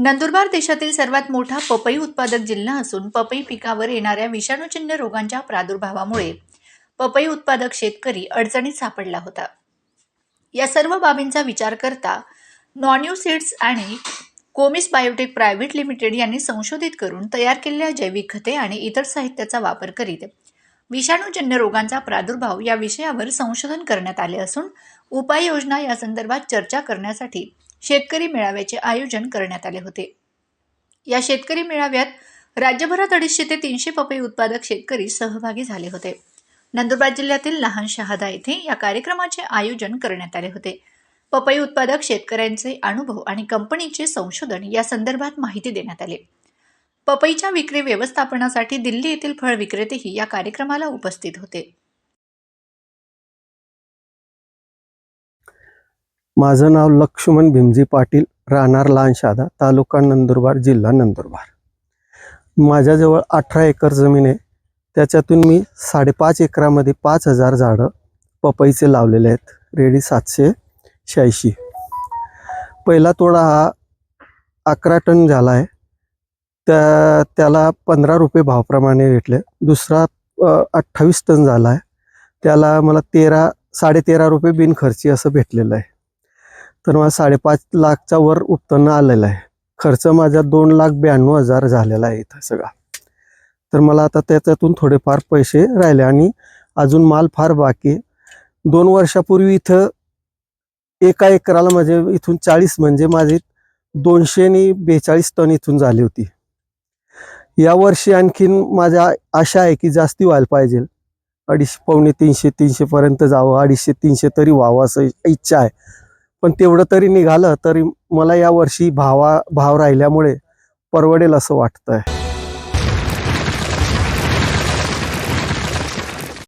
नंदुरबार देशातील सर्वात मोठा पपई उत्पादक जिल्हा असून पपई पिकावर येणाऱ्या विषाणूजन्य रोगांच्या प्रादुर्भावामुळे पपई उत्पादक शेतकरी अडचणीत सापडला होता. या सर्व बाबींचा विचार करता नॉन्यू सीड्स आणि कोमिस बायोटेक प्रायव्हेट लिमिटेड यांनी संशोधित करून तयार केलेल्या जैविक खते आणि इतर साहित्याचा वापर करीत विषाणूजन्य रोगांचा प्रादुर्भाव या विषयावर संशोधन करण्यात आले असून उपाययोजना या संदर्भात चर्चा करण्यासाठी शेतकरी मेळाव्याचे आयोजन करण्यात आले होते. या शेतकरी मेळाव्यात राज्यभरात अडीचशे ते तीनशे पपई उत्पादक शेतकरी सहभागी झाले होते. नंदुरबार जिल्ह्यातील लहान शहादा येथे या कार्यक्रमाचे आयोजन करण्यात आले होते. पपई उत्पादक शेतकऱ्यांचे अनुभव आणि कंपनीचे संशोधन या संदर्भात माहिती देण्यात आली. पपईच्या विक्री व्यवस्थापनासाठी दिल्ली येथील फळ विक्रेतेही या कार्यक्रमाला उपस्थित होते. माझं नाव लक्ष्मण भीमजी पाटील राहणार लहानशादा तालुका नंदुरबार जिल्हा नंदुरबार. माझ्याजवळ अठरा एकर जमीन आहे. त्याच्यातून मी साडेपाच एकरामध्ये पाच हजार झाडं पपईचे लावलेले आहेत. रेडी सातशे शहाऐंशी. पहिला तोडा हा अकरा टन झाला आहे. त्या त्याला पंधरा रुपये भावप्रमाणे भेटले. दुसरा अठ्ठावीस टन झाला आहे. त्याला मला तेरा साडेतेरा रुपये बिनखर्ची असं भेटलेलं आहे. तर मला साडेपाच लाखच्या वर उत्पन्न आलेलं आहे. खर्च माझा दोन लाख ब्याण्णव हजार झालेला आहे इथं सगळा. तर मला आता त्याच्यातून थोडेफार पैसे राहिले आणि अजून माल फार बाकी दोन वर्षापूर्वी इथं एका एकराला म्हणजे इथून चाळीस म्हणजे माझे दोनशे आणि बेचाळीस टन इथून झाली होती. यावर्षी आणखीन माझ्या आशा आहे की जास्ती व्हायला पाहिजे. अडीचशे पावणे तीनशे तीनशे पर्यंत जावं. अडीचशे तीनशे तरी व्हावं असं इच्छा आहे. पण तेवढं तरी निघालं तरी मला या वर्षी भावा भाव राहिल्यामुळे परवडेल असं वाटतंय.